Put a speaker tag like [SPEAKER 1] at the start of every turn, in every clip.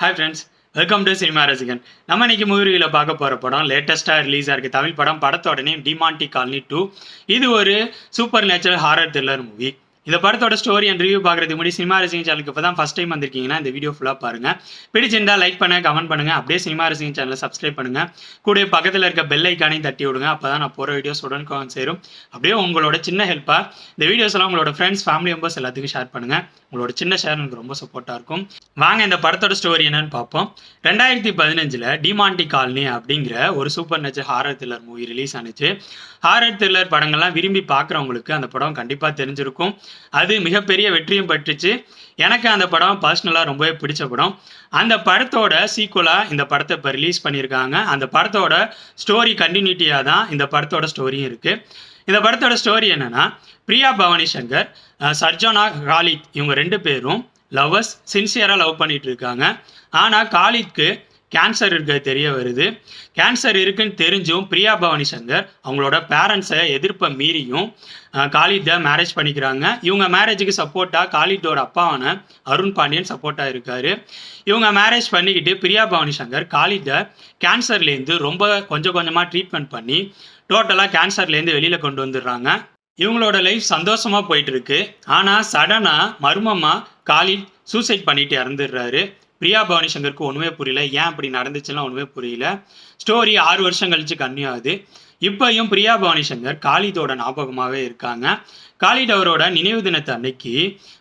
[SPEAKER 1] Hi friends welcome to cinema Rasigan நம்ம இன்னைக்கு மூவியில் பார்க்க போகிற படம் லேட்டஸ்ட்டாக ரிலீஸ் ஆயிருக்கு தமிழ் படம் படத்தோட நேம் டிமாண்டி காலனி டூ இது ஒரு super natural horror thriller movie இந்த படத்தோட ஸ்டோரி அண்ட் ரிவ்யூ பார்க்குறதுக்கு முன்னாடி சினிமா ரசிகன் சேனலுக்கு இப்போ தான் ஃபஸ்ட் டைம் வந்திருக்கீங்கன்னா இந்த வீடியோ ஃபுல்லாக பாருங்கள் பிடிச்சிருந்தா லைக் பண்ண கமெண்ட் பண்ணுங்கள் அப்படியே சினிமா ரசிகன் சேனலை சப்ஸ்கிரைப் பண்ணுங்கள் கூட பக்கத்தில் இருக்க பெல் ஐக்கானையும் தட்டி விடுங்க அப்போ தான் நான் போகிற வீடியோஸ் உடனுக்கு சேரும். அப்படியே உங்களோட சின்ன ஹெல்ப்பாக இந்த வீடியோஸ் எல்லாம் உங்களோட ஃப்ரெண்ட்ஸ் ஃபேமிலி மெம்பர்ஸ் எல்லாத்துக்கும் ஷேர் பண்ணுங்கள் உங்களோட சின்ன ஷேர் எனக்கு ரொம்ப சப்போர்ட்டாக இருக்கும். வாங்க இந்த படத்தோட ஸ்டோரி என்னன்னு பார்ப்போம். ரெண்டாயிரத்தி பதினஞ்சில் டிமாண்டி காலனி அப்படிங்கிற ஒரு super nature horror thriller movie release ஆனிச்சு. ஹாரர் த்ரில்லர் படங்கள்லாம் விரும்பி பார்க்குறவங்களுக்கு அந்த படம் கண்டிப்பாக தெரிஞ்சிருக்கும். அது மிகப்பெரிய வெற்றியும் பெற்றுச்சு. எனக்கு அந்த படம் பர்சனலாக ரொம்பவே பிடிச்ச படம். அந்த படத்தோட சீக்குவலாக இந்த படத்தை இப்போ ரிலீஸ் பண்ணியிருக்காங்க. அந்த படத்தோட ஸ்டோரி கண்டினியூட்டியாக தான் இந்த படத்தோட ஸ்டோரியும் இருக்குது இந்த படத்தோட ஸ்டோரி என்னன்னா பிரியா பவானி சங்கர் சர்ஜனா காலித் இவங்க ரெண்டு பேரும் லவ்வர்ஸ் சின்சியராக லவ் பண்ணிட்டு இருக்காங்க. ஆனால் காலித்க்கு கேன்சர் இருக்க தெரிய வருது. கேன்சர் இருக்குன்னு தெரிஞ்சும் பிரியா பவானி சங்கர் அவங்களோட பேரண்ட்ஸை எதிர்ப்பை மீறியும் அஹ், காலித்தை மேரேஜ் பண்ணிக்கிறாங்க. இவங்க மேரேஜுக்கு சப்போர்ட்டாக காலித்தோட அப்பாவான அருண் பாண்டியன் சப்போர்ட்டாக இருக்காரு. இவங்க மேரேஜ் பண்ணிக்கிட்டு பிரியா பவானி சங்கர் காலித்தை கேன்சர்லேருந்து ரொம்ப கொஞ்சம் கொஞ்சமாக ட்ரீட்மெண்ட் பண்ணி டோட்டலாக கேன்சர்லேருந்து வெளியில் கொண்டு வந்துடுறாங்க. இவங்களோட லைஃப் சந்தோஷமாக போயிட்டு இருக்கு. ஆனால் சடனாக மர்மமாக காலித் சூசைட் பண்ணிட்டு இறந்துடுறாரு. பிரியா பவானி சங்கருக்கு ஒன்றுமே புரியல. ஏன் அப்படி நடந்துச்சுன்னா ஒன்றுமே புரியல. ஸ்டோரி ஆறு வருஷம் கழிச்சு கன்னியூ ஆகுது இப்பயும் பிரியா பவானி சங்கர் காளிதோட ஞாபகமாகவே இருக்காங்க. காலித் அவரோட நினைவு தினத்தை அன்னைக்கு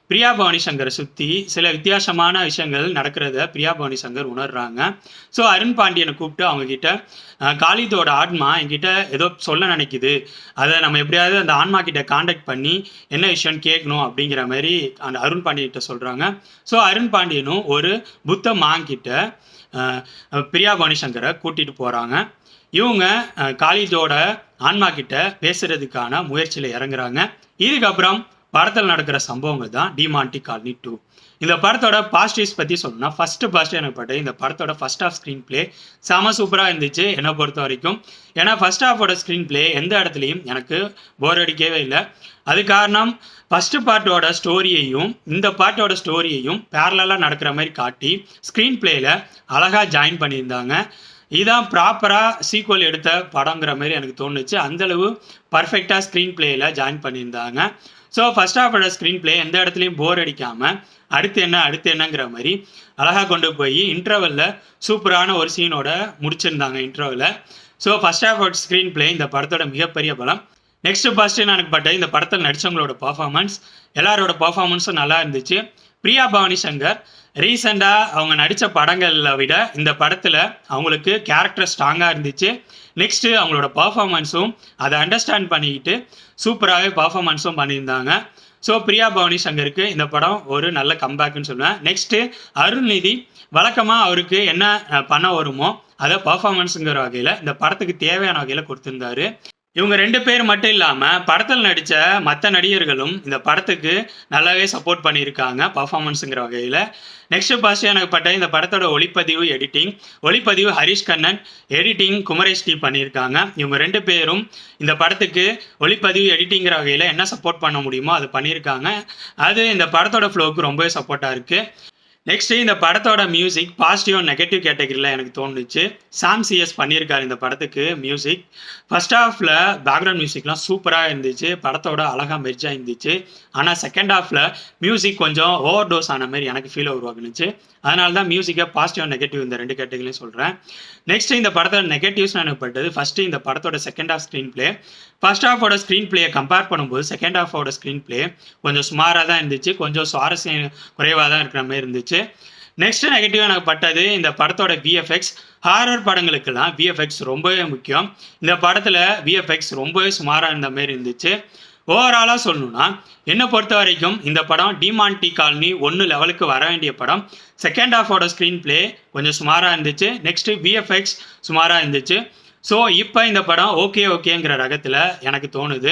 [SPEAKER 1] பிரியா பவானி சங்கரை சுற்றி சில வித்தியாசமான விஷயங்கள் நடக்கிறத பிரியா பவானி சங்கர் உணர்றாங்க. ஸோ அருண் பாண்டியனை கூப்பிட்டு அவங்க காளிதோட ஆன்மா என்கிட்ட ஏதோ சொல்ல நினைக்குது. அதை நம்ம எப்படியாவது அந்த ஆன்மா கிட்ட காண்டாக்ட் பண்ணி என்ன விஷயம்னு கேட்கணும் அப்படிங்கிற மாதிரி அந்த அருண் பாண்டியன்கிட்ட சொல்கிறாங்க ஸோ அருண் பாண்டியனும் ஒரு புத்த மாங்கிட்ட பிரியா பவானி சங்கரை கூட்டிகிட்டு போகிறாங்க இவங்க காலேஜோட ஆன்மா கிட்ட பேசுறதுக்கான முயற்சியில் இறங்குறாங்க. இதுக்கப்புறம் படத்தில் நடக்கிற சம்பவங்கள் தான் டிமாண்டி காலனி டூ. இந்த படத்தோட பாசிட்டிவ்ஸ் பற்றி சொல்லணும்னா ஃபர்ஸ்ட் பாசிட்டிவ் எனக்கு பட்டது இந்த படத்தோட ஃபர்ஸ்ட் ஆஃப் ஸ்க்ரீன் ப்ளே செம சூப்பராக இருந்துச்சு என்னை பொறுத்த வரைக்கும். ஏன்னா ஃபர்ஸ்ட் ஆஃபோட ஸ்க்ரீன் ப்ளே எந்த இடத்துலையும் எனக்கு போர் அடிக்கவே இல்லை. அது காரணம் ஃபஸ்ட்டு பார்ட்டோட ஸ்டோரியையும் இந்த பாட்டோட ஸ்டோரியையும் பேரலாக நடக்கிற மாதிரி காட்டி ஸ்க்ரீன் பிளேயில் அழகாக ஜாயின் பண்ணியிருந்தாங்க. இதுதான் ப்ராப்பராக சீக்வல் எடுத்த படங்கிற மாதிரி எனக்கு தோணுச்சு. அந்தளவு பர்ஃபெக்டாக ஸ்க்ரீன் பிளேயில் ஜாயின் பண்ணியிருந்தாங்க. ஸோ ஃபர்ஸ்ட் ஆஃபோட ஸ்க்ரீன் பிளே எந்த இடத்துலையும் போர் அடிக்காமல் அடுத்து என்ன அடுத்து என்னங்கிற மாதிரி அழகாக கொண்டு போய் இன்டர்வலில் சூப்பரான ஒரு சீனோட முடிச்சிருந்தாங்க இன்டர்வலில் ஸோ ஃபர்ஸ்ட் ஹாஃபோட ஸ்க்ரீன் பிளே இந்த படத்தோட மிகப்பெரிய பலம். நெக்ஸ்ட் ஃபர்ஸ்ட் எனக்கு பட்ட இந்த படத்தில் நடித்தவங்களோட பர்ஃபார்மன்ஸ் எல்லாரோட பர்ஃபார்மன்ஸும் நல்லா இருந்துச்சு. பிரியா பவானி சங்கர் ரீசெண்டாக அவங்க நடித்த படங்களில் விட இந்த படத்தில் அவங்களுக்கு கேரக்டர் ஸ்ட்ராங்காக இருந்துச்சு. நெக்ஸ்ட்டு அவங்களோட பர்ஃபார்மன்ஸும் அதை அண்டர்ஸ்டாண்ட் பண்ணிக்கிட்டு சூப்பராகவே பர்ஃபார்மன்ஸும் பண்ணியிருந்தாங்க. ஸோ பிரியா பவானி சங்கருக்கு இந்த படம் ஒரு நல்ல கம்பேக்னு சொல்லுவேன். நெக்ஸ்ட்டு அருள்நிதி வழக்கமாக அவருக்கு என்ன பண்ண வருமோ அதை பர்ஃபார்மன்ஸுங்கிற வகையில் இந்த படத்துக்கு தேவையான வகையில் கொடுத்துருந்தாரு. இவங்க ரெண்டு பேர் மட்டும் இல்லாமல் படத்தில் நடித்த மற்ற நடிகர்களும் இந்த படத்துக்கு நல்லாவே சப்போர்ட் பண்ணியிருக்காங்க பர்ஃபார்மன்ஸுங்கிற வகையில். நெக்ஸ்ட் பாஸ்ட் எனக்கு பட்ட இந்த படத்தோட ஒளிப்பதிவு எடிட்டிங் ஒளிப்பதிவு ஹரிஷ் கண்ணன் எடிட்டிங் குமரேஷ் டி பண்ணியிருக்காங்க. இவங்க ரெண்டு பேரும் இந்த படத்துக்கு ஒளிப்பதிவு எடிட்டிங்கிற வகையில் என்ன சப்போர்ட் பண்ண முடியுமோ அது பண்ணியிருக்காங்க. அது இந்த படத்தோட ஃப்ளோவுக்கு ரொம்பவே சப்போர்ட்டாக இருக்குது நெக்ஸ்ட் இந்த படத்தோட மியூசிக் பாசிட்டிவ் நெகட்டிவ் கேட்டகரியில் எனக்கு தோணுச்சு. சாம் சிஎஸ் பண்ணியிருக்காரு இந்த படத்துக்கு மியூசிக் ஃபர்ஸ்ட் ஹாஃபில் பேக்ரவுண்ட் மியூசிக்லாம் சூப்பராக இருந்துச்சு. படத்தோட அழகாக மெர்ஜாக இருந்துச்சு. ஆனால் செகண்ட் ஹாஃபில் மியூசிக் கொஞ்சம் ஓவர் டோஸ் ஆன மாதிரி எனக்கு ஃபீல் உருவாக்குனுச்சு. அதனால தான் மியூசிக்கை பாசிட்டிவ் நெகட்டிவ் இந்த ரெண்டு கேட்டகரியும் சொல்கிறேன் நெக்ஸ்ட் இந்த படத்தோட நெகட்டிவ்ஸ் எனக்கு பட்டது. ஃபஸ்ட்டு இந்த படத்தோட second half screen play first ஹாஃபோட screen பிளேயை கம்பேர் பண்ணும்போது செகண்ட் ஹாஃபோட ஸ்க்ரீன் ப்ளே கொஞ்சம் சுமாராக தான் இருந்துச்சு. கொஞ்சம் சுவாரஸ்யம் குறைவாக தான் இருக்கிற மாதிரி இருந்துச்சு. நெக்ஸ்ட் நெகட்டிவ் எனக்கு பட்டது இந்த படத்தோட விஎஃப்எக்ஸ் ஹாரர் படங்களுக்கெல்லாம் விஎஃப்எக்ஸ் ரொம்பவே முக்கியம். இந்த படத்தில் விஎஃப்எக்ஸ் ரொம்பவே சுமாராக இருந்த மாதிரி இருந்துச்சு. ஓவராலாக சொல்லணும்னா என்னை பொறுத்த வரைக்கும் இந்த படம் டிமான்டி காலனி ஒன்று லெவலுக்கு வர வேண்டிய படம். செகண்ட் ஹாஃபோட ஸ்க்ரீன் ப்ளே கொஞ்சம் சுமாராக இருந்துச்சு. நெக்ஸ்ட்டு விஎஃப்எக்ஸ் சுமாராக இருந்துச்சு. ஸோ இப்போ இந்த படம் ஓகே ஓகேங்கிற ரகத்தில் எனக்கு தோணுது.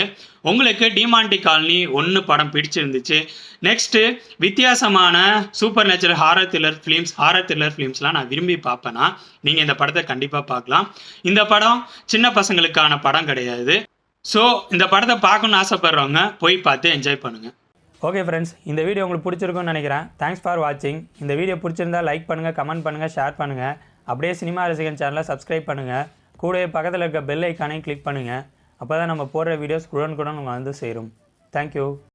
[SPEAKER 1] உங்களுக்கு டிமாண்டி காலனி ஒன்று படம் பிடிச்சிருந்துச்சு. நெக்ஸ்ட்டு வித்தியாசமான super natural horror thriller films horror thriller ஃபிலிம்ஸ்லாம் நான் விரும்பி பார்ப்பேன்னா நீங்கள் இந்த படத்தை கண்டிப்பாக பார்க்கலாம். இந்த படம் சின்ன பசங்களுக்கான படம் கிடையாது. ஸோ இந்த படத்தை பார்க்கணும்னு ஆசைப்படுறவங்க போய் பார்த்து என்ஜாய் பண்ணுங்கள் ஓகே ஃப்ரெண்ட்ஸ் இந்த வீடியோ உங்களுக்கு பிடிச்சிருக்கும்னு நினைக்கிறேன். தேங்க்ஸ் ஃபார் வாட்சிங் இந்த வீடியோ பிடிச்சிருந்தா லைக் பண்ணுங்கள் கமெண்ட் பண்ணுங்கள் ஷேர் பண்ணுங்கள் அப்படியே சினிமா ரசிகன் சேனலை சப்ஸ்கிரைப் பண்ணுங்கள் கூடவே பக்கத்தில் இருக்க பெல் ஐக்கானையும் கிளிக் பண்ணுங்கள் அப்போ தான் நம்ம போடுற வீடியோஸ் உடனுக்குடன் உங்கள் வந்து சேரும். தேங்க்யூ